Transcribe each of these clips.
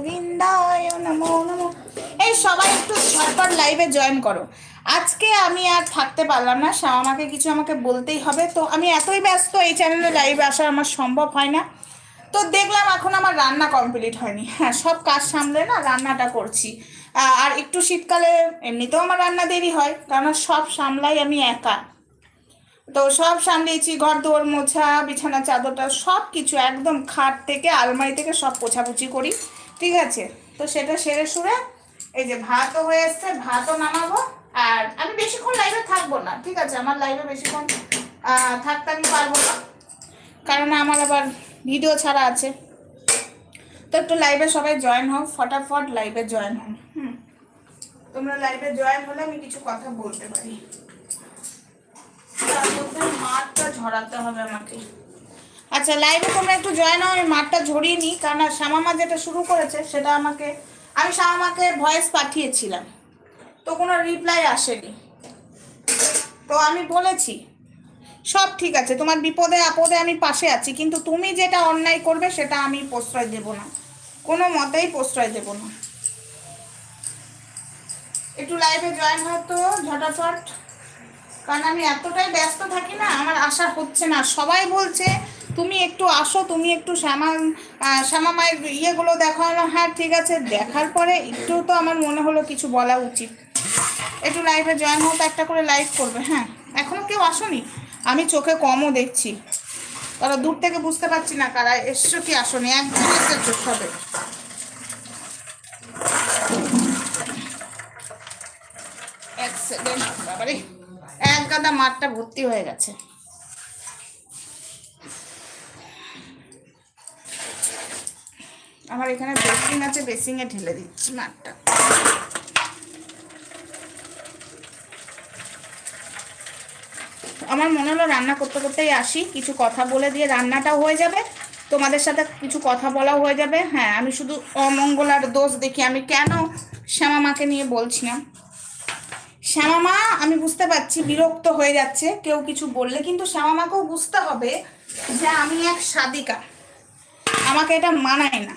গোবিন্দায় নমো নমো। এই সবাই একটু ঝটপট লাইভে জয়েন করো। আজকে আমি আর থাকতে পারলাম না আমাকে কিছু আমাকে বলতেই হবে। তো আমি এতই ব্যস্ত, এই চ্যানেলে লাইভে আসা আমার সম্ভব হয় না। তো দেখলাম এখন আমার রান্না কমপ্লিট হয়নি। হ্যাঁ সব কাজ সামলে না, রান্নাটা করছি। আর একটু শীতকালে এমনিতেও আমার রান্না দেরি হয়, কারণ সব সামলাই আমি একা। তো সব সামলিয়েছি ঘর দোর মোছা, বিছানা, চাদরটা সব কিছু একদম খাট থেকে, আলমারি থেকে সব পোছাপুছি করি। ঠিক আছে? তো সেটা সেরে সুরে এই যে ভাতও হয়ে এসছে, ভাতও নামাবো। আর আমি বেশিক্ষণ লাইভে থাকব না, ঠিক আছে? আমার লাইভে বেশিক্ষণ থাকতে আমি পারব না। কারণ আমার আবার ভিডিও ছাড়া আছে। তো একটু লাইভে সবাই জয়েন হও, ফটাফট লাইভে জয়েন হও, হুম। তোমরা লাইভে জয়েন হলে আমি কিছু কথা বলতে পারি। মাঠটা ঝরাতে হবে আমাকে। আচ্ছা লাইভে তোমরা একটু জয়েন হও আমি মাঠটা ঝরিয়ে নিই, কারণ শ্যামামা যেটা শুরু করেছে, সেটা আমাকে, আমি শ্যামামাকে ভয়েস পাঠিয়েছিলাম। তো কোনো রিপ্লাই আসেনি। তো আমি বলেছি, সব ঠিক আছে, তোমার বিপদে আপদে আমি পাশে আছি, কিন্তু তুমি যেটা অন্যায় করবে, সেটা আমি প্রশ্রয় দেব না। কোনো মতেই প্রশ্রয় দেব না। একটু লাইভে জয়েন হতো ঝটাফট। কারণ আমি এতটাই ব্যস্ত থাকি না, আমার আশা হচ্ছে না। সবাই বলছে তুমি একটু আসো, তুমি একটু শ্যামা শ্যামা মায়ের ইয়েগুলো দেখানো হ্যাঁ ঠিক আছে। দেখার পরে একটু তো আমার মনে হলো কিছু বলা উচিত। একটু লাইভে জয়েন হতো একটা করে লাইভ করবে হ্যাঁ। এখনও কেউ আসনি? আমি চোখে কমও দেখছি। তারা দূর থেকে বুঝতে পারছি না কারা এসছো কি আসনি। একজন এসেছ সবে এক সেকেন্ড বাবারে। এক গাদা মাঠটা ভর্তি হয়ে গেছে। আমার এখানে বেসিং আছে বেসিংয়ে ঢেলে দিচ্ছি মাঠটা। আমার মনে হলো রান্না করতে করতেই আসি, কিছু কথা বলে দিয়ে রান্নাটাও হয়ে যাবে। তোমাদের সাথে কিছু কথা বলাও হয়ে যাবে। হ্যাঁ আমি শুধু অমঙ্গল আর দোষ দেখি, আমি কেন শ্যামা মাকে নিয়ে বলছিলাম শ্যামা মা আমি বুঝতে পারছি বিরক্ত হয়ে যাচ্ছে, কেউ কিছু বললে, কিন্তু শ্যামা মাকেও বুঝতে হবে যে আমি এক সাদিকা আমাকে এটা মানায় না।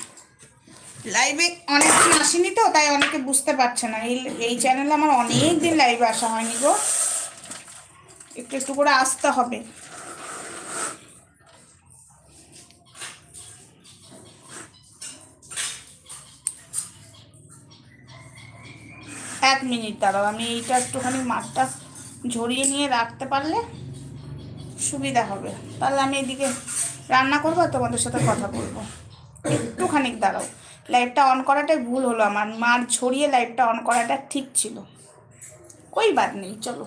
লাইভে অনেকদিন আসেনি তো, তাই অনেকে বুঝতে পারছে না। এই এই চ্যানেলে আমার অনেক দিন লাইভে আসা হয়নি গো। একটু একটু করে আসতে হবে। এক মিনিট দাঁড়াও, আমি এইটা একটুখানি মাঠটা ঝরিয়ে নিয়ে রাখতে পারলে সুবিধা হবে। তাহলে আমি এদিকে রান্না করব আর তোমাদের সাথে কথা বলব। একটুখানি দাঁড়াও। লাইটটা অন করাটাই ভুল হলো আমার। মার ছড়িয়ে লাইটটা অন করাটা ঠিক ছিল। কই বাদ নেই, চলো।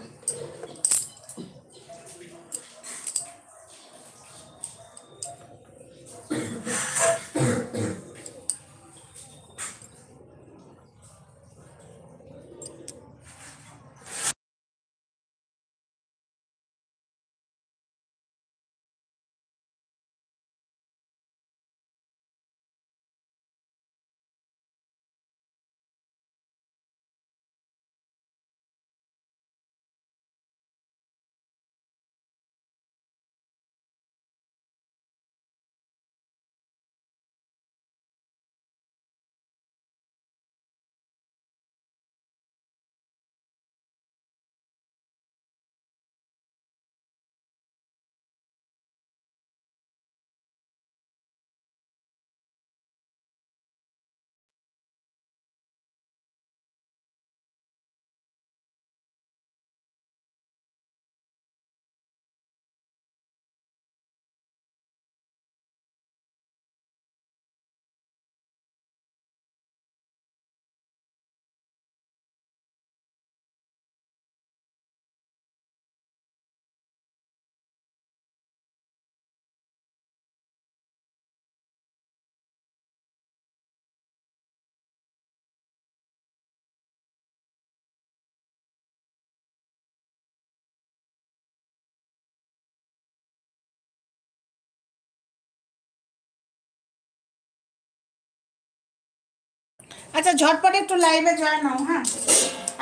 আচ্ছা ঝটপট একটু লাইভে জয়েন হও হ্যাঁ?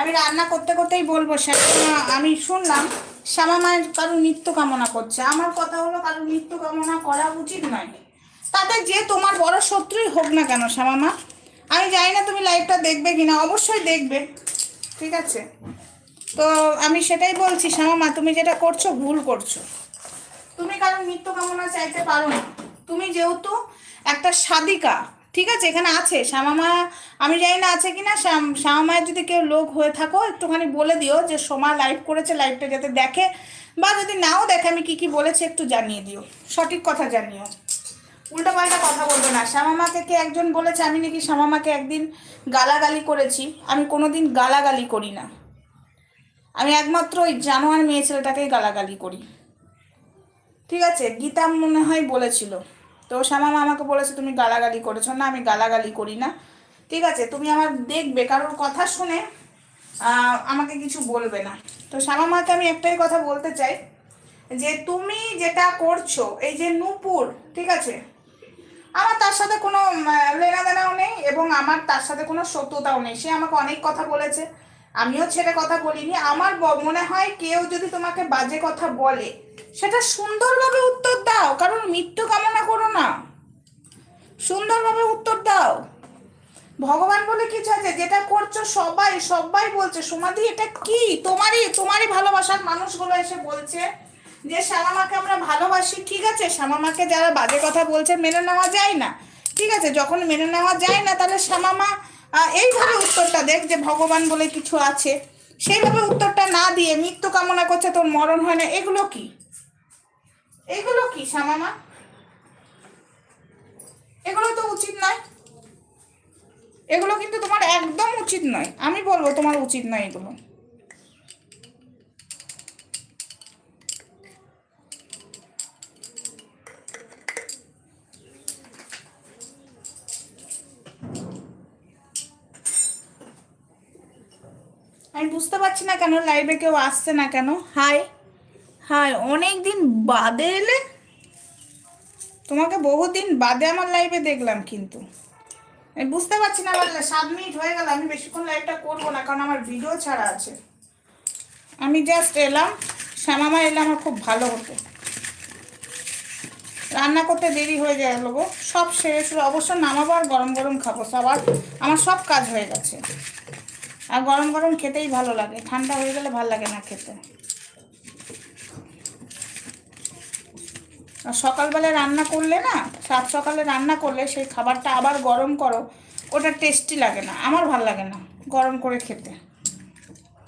আমি রান্না করতে করতেই বলব শ্যামা আমি শুনলাম, শ্যামা মায়ের কারও নিত্য কামনা করছে। আমার কথা হলো কারও নিত্য কামনা করা উচিত নয়। তাতে যে তোমার বড় শত্রুই হোক না কেন, শ্যামা মা, আমি জানি না তুমি লাইভটা দেখবে কিনা, অবশ্যই দেখবে, ঠিক আছে? তো আমি সেটাই বলছি, শ্যামা মা, তুমি যেটা করছ, ভুল করছ। তুমি কারণ মৃত্যু কামনা চাইতে পারো না। তুমি যেহেতু একটা সাদিকা ঠিক আছে, এখানে আছে। শ্যামামা, আমি জানি না আছে কিনা, শ্যাম- শ্যামা মায়ের যদি কেউ লোক হয়ে থাকো, একটুখানি বলে দিও যে সোমা লাইভ করেছে লাইভটা যাতে দেখে, বা যদি নাও দেখে, আমি কি কি বলেছি একটু জানিয়ে দিও। সঠিক কথা জানিও। উল্টো পাল্টা কথা বলবে না। শ্যামামাকে কে একজন বলেছে? আমি নাকি শ্যামামাকে একদিন গালাগালি করেছি। আমি কোনো দিন গালাগালি করি না। আমি একমাত্র ওই জানোয়ার মেয়ে ছেলেটাকেই গালাগালি করি। ঠিক আছে? গীতা মনে হয় বলেছিল। তো শ্যামামা আমাকে বলেছে, তুমি গালাগালি করেছ না, আমি গালাগালি করি না। ঠিক আছে, তুমি আমার দেখবে কারোর কথা শুনে আমাকে কিছু বলবে না। তো শ্যামামাকে আমি একটাই কথা বলতে চাই, যে তুমি যেটা করছ, এই যে নূপুর, ঠিক আছে, আমার তার সাথে কোনো লেনা দেনাও নেই এবং আমার তার সাথে কোনো সত্যতাও নেই। সে আমাকে অনেক কথা বলেছে, আমিও ছেড়ে কথা বলিনি। আমার মনে হয় কেউ যদি তোমাকে বাজে কথা বলে সেটা সুন্দরভাবে উত্তর দাও, কারণ মৃত্যু কামনা করো না। সুন্দরভাবে উত্তর দাও। ভগবান বলে কিছু আছে যেটা করছ সবাই সবাই বলছে সমাধি এটা কি? তোমারই তোমারই ভালোবাসার মানুষগুলো এসে বলছে যে, শ্যামামাকে আমরা ভালোবাসি, ঠিক আছে? শ্যামামাকে যারা বাজে কথা বলছে, মেনে নেওয়া যায় না। ঠিক আছে, যখন মেনে নেওয়া যায় না, তাহলে শ্যামামা এইভাবে উত্তরটা দেখ যে, ভগবান বলে কিছু আছে। সেইভাবে উত্তরটা না দিয়ে মৃত্যু কামনা করছে, তোর মরণ হয় না, এগুলো কি? এগুলো কি শ্যামামা এগুলো তো উচিত নয়। এগুলো কিন্তু তোমার একদম উচিত নয়। আমি বলব তোমার উচিত নয় এগুলো। আমি বুঝতে পারছি না কেন লাইভে কেউ আসছে না কেন? হাই হাই অনেক দিন বাদে এলে? তোমাকে বহুদিন বাদে আমার লাইভে দেখলাম কিন্তু। আমি বুঝতে পারছি না আমার সাত মিনিট হয়ে গেল, আমি বেশিক্ষণ লাইভটা করব না, কারণ আমার ভিডিও ছাড়া আছে। আমি জাস্ট এলাম, শ্যামামা এলে আমার খুব ভালো হতো। রান্না করতে দেরি হয়ে যায় গো, সব সেরে সুরে অবশ্য নামাবো আর গরম গরম খাব সবার আমার সব কাজ হয়ে গেছে। আর গরম গরম খেতেই ভালো লাগে, ঠান্ডা হয়ে গেলে ভালো লাগে না খেতে। আর সকালবেলায় রান্না করলে না, সাত সকালে রান্না করলে সেই খাবারটা আবার গরম করো, ওটা টেস্টি লাগে না, আমার ভালো লাগে না গরম করে খেতে।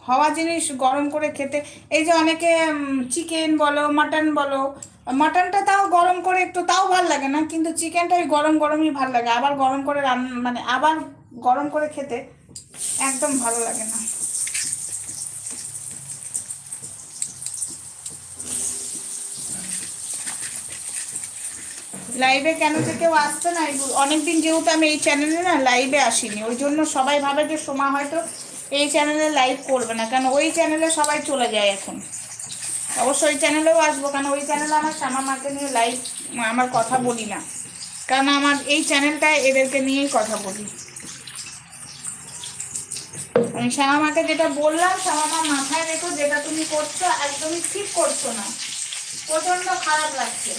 হওয়া জিনিস গরম করে খেতে, এই যে অনেকে চিকেন বলো মাটন বলো মাটনটা তাও গরম করে একটু তাও ভালো লাগে না, কিন্তু চিকেনটা ওই গরম গরমই ভালো লাগে, আবার গরম করে রান্না মানে আবার গরম করে খেতে একদম ভালো লাগে না। লাইভে কেন যে কেউ আসছে না অনেকদিন যেহেতু আমি এই চ্যানেলে না লাইভে আসিনি, ওই জন্য সবাই ভাবে যে সোমা হয়তো এই চ্যানেলে লাইভ করবে না কেন ওই চ্যানেলে সবাই চলে যায় এখন। অবশ্য ওই চ্যানেলেও আসব, কারণ ওই চ্যানেলে আমার শ্যামা মাকে নিয়ে লাইভ আমার কথা বলি না। কারণ আমার এই চ্যানেলটায় এদেরকে নিয়েই কথা বলি। আমি শ্যামা মাকে যেটা বললাম, শ্যামা মা মাথায় রেখো, যেটা তুমি করছ একদমই ঠিক করছ না। প্রচণ্ড খারাপ লাগছে।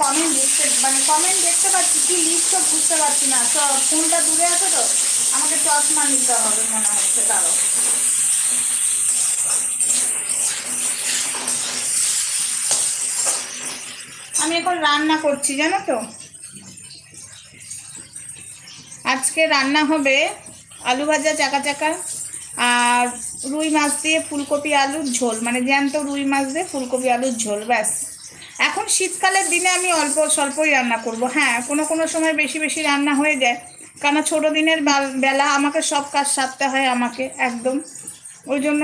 কমেন্ট দেখতে মানে কমেন্ট দেখতে পাচ্ছি, কি লিখছো বুঝতে পারছি না। তো ফোনটা দূরে আছে তো, আমাকে চশমা নিতে হবে মনে হচ্ছে তারও। আমি এখন রান্না করছি, জানো তো? আজকে রান্না হবে আলু ভাজা চাকা চাকা আর রুই মাছ দিয়ে ফুলকপি আলুর ঝোল। মানে জ্যান্ত রুই মাছ দিয়ে ফুলকপি আলুর ঝোল, ব্যাস। এখন শীতকালের দিনে আমি অল্প স্বল্পই রান্না করব। হ্যাঁ কোনো কোনো সময় বেশি বেশি রান্না হয়ে যায়। কারণ ছোটো দিনের বেলা আমাকে সব কাজ সারতে হয় আমাকে, একদম। ওই জন্য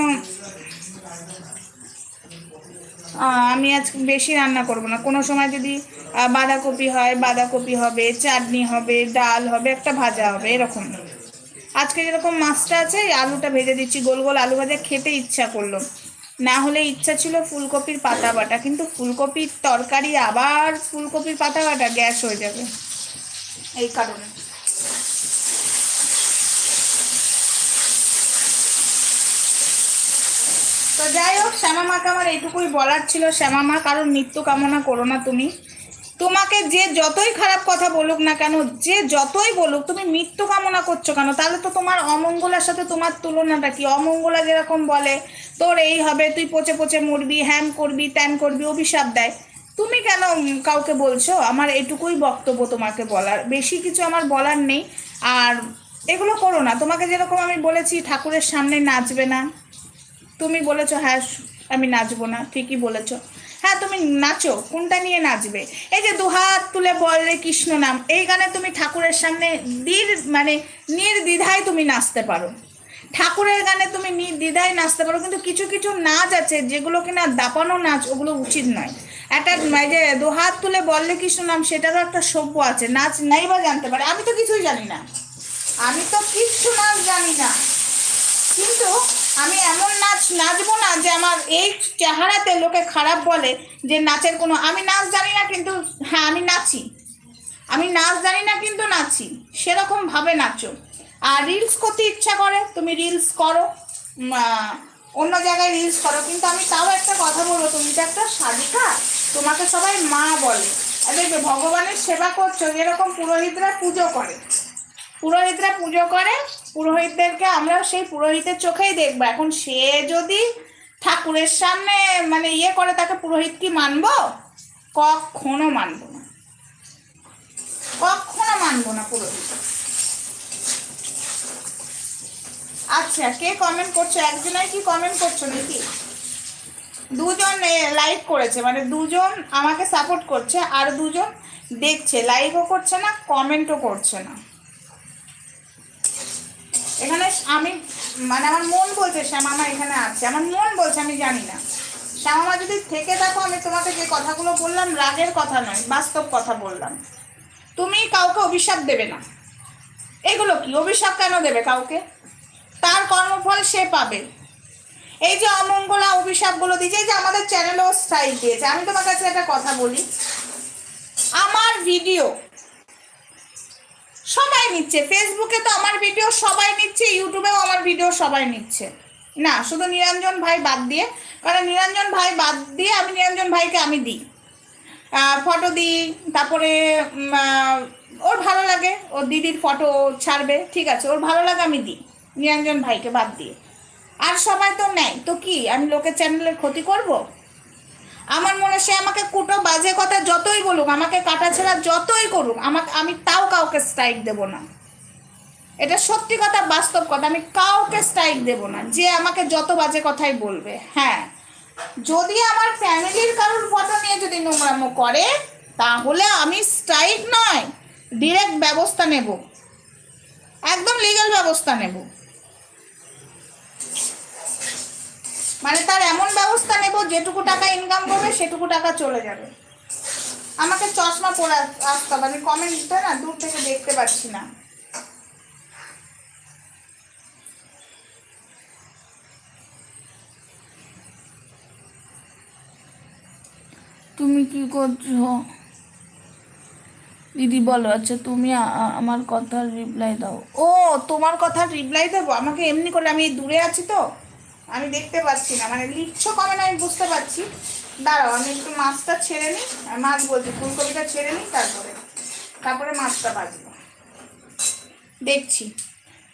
আমি আজ বেশি রান্না করব না। কোনো সময় যদি বাঁধাকপি হয়, বাঁধাকপি হবে, চাটনি হবে, ডাল হবে, একটা ভাজা হবে, এরকম। আজকে যেরকম মাছটা আছে আলুটা ভেজে দিচ্ছি। গোল গোল আলু ভাজা খেতে ইচ্ছা করল। না হলে ইচ্ছা ছিল ফুলকপির পাতা বাটা, কিন্তু ফুলকপির তরকারি আবার ফুলকপির পাতা বাটা, গ্যাস হয়ে যাবে। এই কারণে। তো যাই হোক শ্যামা মাকে আমার এইটুকুই বলার ছিল। শ্যামা মা কারণ মৃত্যু কামনা করো না তুমি। তোমাকে যে যতই খারাপ কথা বলুক না কেন, যে যতই বলুক, তুমি মৃত্যু কামনা করছ কেন? তাহলে তো তোমার অমঙ্গলার সাথে তোমার তুলনাটা কি? অমঙ্গলা যেরকম বলে, তোর এই হবে, তুই পচে পচে মরবি হ্যান করবি, ত্যান করবি, অভিশাপ দেয়। তুমি কেন কাউকে বলছো? আমার এটুকুই বক্তব্য তোমাকে বলার। বেশি কিছু আমার বলার নেই। আর এগুলো করো না। তোমাকে যেরকম আমি বলেছি, ঠাকুরের সামনে নাচবে না। তুমি বলেছ হ্যাঁ আমি নাচবো না। ঠিকই বলেছ। হ্যাঁ তুমি নাচো, কোনটা নিয়ে নাচবে? এই যে দুহাত তুলে বল রে কৃষ্ণ নাম, এই গানে তুমি ঠাকুরের সামনে দীর মানে নির্দ্বিধায় তুমি নাচতে পারো। ঠাকুরের গানে তুমি নির্দ্বিধায় নাচতে পারো, কিন্তু কিছু কিছু নাচ আছে যেগুলো কিনা দাপানো নাচ, ওগুলো উচিত নয়। একটা যে দুহাত তুলে বললে কৃষ্ণ নাম, সেটারও একটা সভ্য আছে, নাচ নাই বা জানতে পারে, আমি তো কিছুই জানি না। আমি তো কিচ্ছু নাচ জানি না। কিন্তু আমি এমন নাচ নাচবো না যে আমার এই চেহারাতে লোকে খারাপ বলে যে নাচের কোনো, আমি নাচ জানি না কিন্তু হ্যাঁ আমি নাচি। আমি নাচ জানি না কিন্তু নাচি। সেরকম ভাবে নাচো। আর রিলস করতে ইচ্ছা করে, তুমি রিলস করো। অন্য জায়গায় রিলস করো। কিন্তু আমি তাও একটা কথা বলব, তুমি তো একটা সাধিকা। তোমাকে সবাই মা বলে। দেখবে, ভগবানের সেবা করছ, যেরকম পুরোহিতরা পুজো করে। পুরোহিতরা পুজো করে, পুরোহিতদেরকে আমরা সেই পুরোহিতের চোখেই দেখব। এখন সে যদি ঠাকুরের সামনে মানে ইয়ে করে, তাকে পুরোহিত কি মানবো? কখনো মানবো না। কখনো মানবো না পুরোহিত। আচ্ছা কে কমেন্ট করছ? একজনাই কি কমেন্ট করছ নাকি? দুজন লাইক করেছে মানে দুজন আমাকে সাপোর্ট করছে, আর দুজন দেখছে। লাইকও করছে না কমেন্টও করছে না। এখানে আমি মানে আমার মন বলছে শ্যামামা এখানে আছে। আমার মন বলছে, আমি জানি না। শ্যামামা, যদি থেকে থাকো আমি তোমাকে যে কথাগুলো বললাম, রাগের কথা নয়, বাস্তব কথা বললাম। তুমি কাউকে অভিশাপ দেবে না। এগুলো কি? অভিশাপ কেন দেবে কাউকে? তার কর্মফল সে পাবে। এই যে অমঙ্গলা অভিশাপগুলো দিয়েছে যে আমাদের চ্যানেলও স্ট্রাইক দিয়েছে। আমি তোমার কাছে একটা কথা বলি। আমার ভিডিও সবাই নিচ্ছে। ফেসবুকে তো আমার ভিডিও সবাই নিচ্ছে ইউটিউবেও আমার ভিডিও সবাই নিচ্ছে। না, শুধু নিরঞ্জন ভাই বাদ দিয়ে, কারণ নিরঞ্জন ভাই বাদ দিয়ে আমি নিরঞ্জন ভাইকে আমি দিই। ফটো দিই, তারপরে ওর ভালো লাগে ওর দিদির ফটো ছাড়বে, ঠিক আছে, ওর ভালো লাগে আমি দিই, নিরঞ্জন ভাইকে বাদ দিয়ে। আর সবাই তো নেয়, তো কি, আমি লোকের চ্যানেলের ক্ষতি করব? আমার মনে সে আমাকে কুটো বাজে কথা যতই বলুক, আমাকে কাটা ছেঁড়া যতই করুক, আমাকে আমি তাও কাউকে স্ট্রাইক দেব না। এটা সত্যি কথা, বাস্তব কথা, আমি কাউকে স্ট্রাইক দেব না, যে আমাকে যত বাজে কথাই বলবে। হ্যাঁ যদি আমার ফ্যামিলির কারোর ফটো নিয়ে যদি নোংরামো করে, তাহলে আমি স্ট্রাইক নয় ডিরেক্ট ব্যবস্থা নেব। একদম লিগ্যাল ব্যবস্থা নেব। মানে তার এমন ব্যবস্থা নেব যেটুকু টাকা ইনকাম করবে সেটুকু টাকা চলে যাবে। আমাকে চশমা পরে আসতে হবে। আমি কমেন্টটা না দূর থেকে দেখতে পাচ্ছি না। তুমি কি করছ? দিদি বলো আচ্ছা তুমি আমার কথার রিপ্লাই দাও। ও তোমার কথার রিপ্লাই দেবো? আমাকে এমনি করে আমি দূরে আছি তো। আমি দেখতে পাচ্ছি না মানে লিখছো কমে না আমি বুঝতে পারছি। দাঁড়াও, আমি একটু মাছটা ছেড়ে নিই মাছ বলছি, ফুলকপিটা ছেড়ে নিই, তারপরে তারপরে মাছটা বাজবো দেখছি।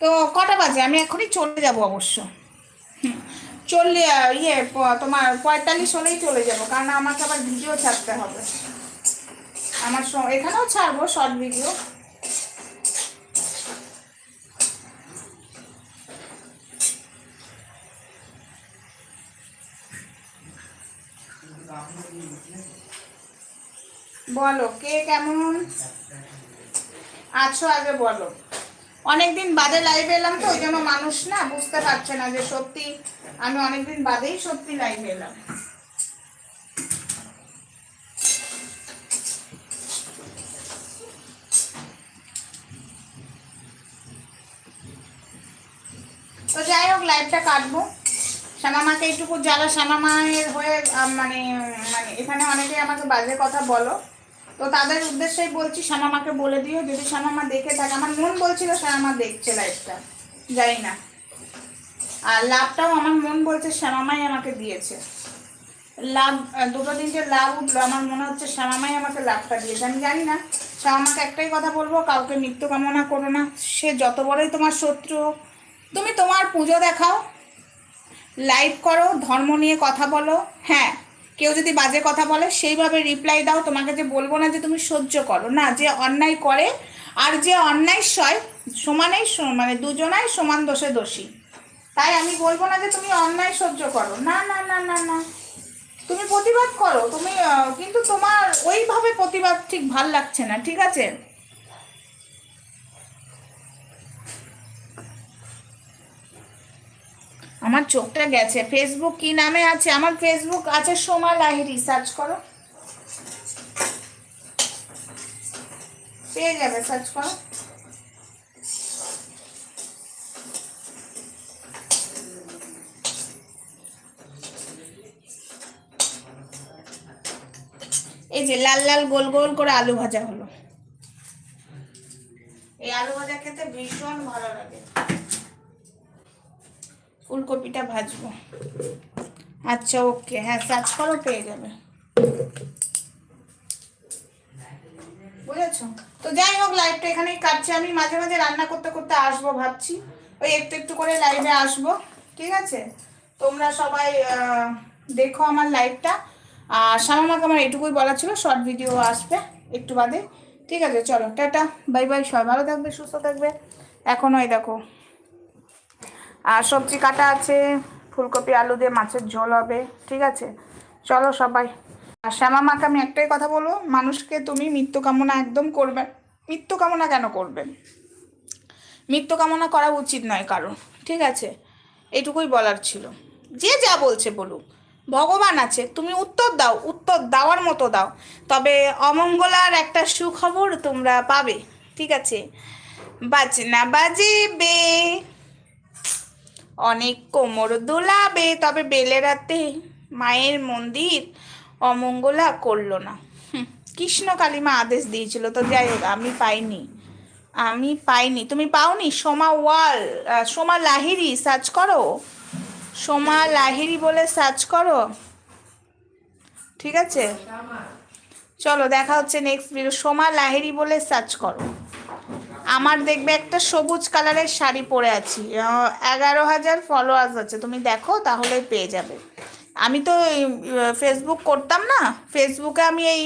তো কটা বাজে? আমি এখনই চলে যাব অবশ্য। চললে ইয়ে তোমার পঁয়তাল্লিশ হলেই চলে যাব, কারণ আমাকে আবার ভিডিও ছাড়তে হবে। আমার এখানেও ছাড়বো শর্ট ভিডিও বলো, কে কেমন? আছো আগে বলো। অনেকদিন বাদে লাইভে এলাম তো, ওই মানুষ না বুঝতে পারছে না যে সত্যি, আমি অনেকদিন বাদেই সত্যি লাইভে এলাম। তো যাই হোক লাইভটা কাটবো। শ্যামামাকে এইটুকু যারা শ্যামামায়ের হয়ে মানে মানে এখানে অনেকে আমাকে বাজে কথা বলো। তো তাদের উদ্দেশ্যেই বলছি, শ্যামামাকে বলে দিও, যদি শ্যামামা দেখে থাকে, আমার মন বলছিল শ্যামামা দেখছে লাইফটা জানি না। আর লাভটাও আমার মন বলছে, শ্যামামাই আমাকে দিয়েছে। লাভ দুটো তিনটে লাভ উঠল, আমার মনে হচ্ছে শ্যামামাই আমাকে লাভটা দিয়েছে। আমি জানি না, শ্যামামাকে একটাই কথা বলব, কাউকে মৃত্যু কামনা করো না। সে যত বড়ই তোমার শত্রু তুমি তোমার পুজো দেখাও লাইভ করো, ধর্ম নিয়ে কথা বলো। হ্যাঁ কেউ যদি বাজে কথা বলে, সেইভাবে রিপ্লাই দাও। তোমাকে যে বলব না যে তুমি সহ্য করো। না, যে অন্যায় করে আর যে অন্যায় সয়, সমানেই মানে দুজনাই সমান দোষে দোষী। তাই আমি বলব না যে তুমি অন্যায় সহ্য করো। না না না না না। তুমি প্রতিবাদ করো। তুমি কিন্তু তোমার ওইভাবে প্রতিবাদ ঠিক ভালো লাগছে না, ঠিক আছে? আমার চোখটা গেছে। ফেসবুক কি নামে আছে? আমার ফেসবুক আছে সোমা লাহিরি সার্চ করো। পেয়ে যাবে সার্চ করো। এই যে লাল লাল গোল গোল করে আলু ভাজা হলো। এই আলু ভাজা খেতে ভীষণ ভালো লাগে। ফুলকপিটা ভাজবো। আচ্ছা ওকে। হ্যাঁ সার্চ করো, পেয়ে যাবে। বুঝেছ? তো যাই হোক লাইভটা এখানেই কাটছে। আমি মাঝে মাঝে রান্না করতে করতে আসব ভাবছি। ওই একটু একটু করে লাইভে আসব, ঠিক আছে? তোমরা সবাই দেখো আমার লাইভটা আর সামামাকে আমার এটুকুই বলা ছিল শর্ট ভিডিও আসবে একটু বাদে। ঠিক আছে, চলো, টাটা। বাই বাই সবাই ভালো থাকবে, সুস্থ থাকবে। এখন ওই দেখো। আর সবজি কাটা আছে, ফুলকপি, আলু দিয়ে মাছের ঝোল হবে, ঠিক আছে? চলো সবাই। আর শ্যামা মাকে আমি একটাই কথা বলব, মানুষকে তুমি মৃত্যু কামনা একদম করবে, মৃত্যু কামনা কেন করবে? মৃত্যু কামনা করা উচিত নয় কারণ ঠিক আছে? এটুকুই বলার ছিল। যে যা বলছে বলুক, ভগবান আছে, তুমি উত্তর দাও, উত্তর দেওয়ার মতো দাও, তবে অমঙ্গলার একটা সুখবর তোমরা পাবে, ঠিক আছে? বাজনা বাজেবে। অনেক কোমর দোলাবে, তবে বেলেরাতে মায়ের মন্দির অমঙ্গলা করল না। কৃষ্ণ কালিমা আদেশ দিয়েছিল, তো যাই হোক, আমি পাইনি। আমি পাইনি। তুমি পাওনি? সোমা ওয়াল সোমা লাহিরি সার্চ করো। সোমা লাহিরি বলে সার্চ করো। ঠিক আছে? চলো, দেখা হচ্ছে নেক্সট ভিডিও সোমা লাহিরি বলে সার্চ করো। আমার দেখবে একটা সবুজ কালারের শাড়ি পরে আছি। এগারো হাজার ফলোয়ার্স আছে। তুমি দেখো তাহলে পেয়ে যাবে। আমি তো ফেসবুক করতাম না ফেসবুকে আমি এই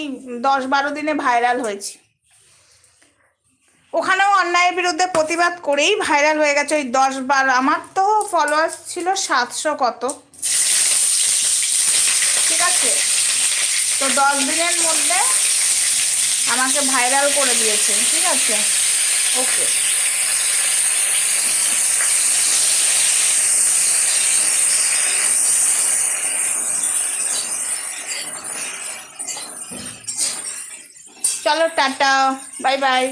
দশ বারো দিনে ভাইরাল হয়েছি। ওখানেও অন্যায়ের বিরুদ্ধে প্রতিবাদ করেই ভাইরাল হয়ে গেছে। ওই দশ বার, আমার তো ফলোয়ার্স ছিল সাতশো কত। ঠিক আছে? তো দশ দিনের মধ্যে আমাকে ভাইরাল করে দিয়েছে। ঠিক আছে? ওকে। চলো টাটা বাই বাই।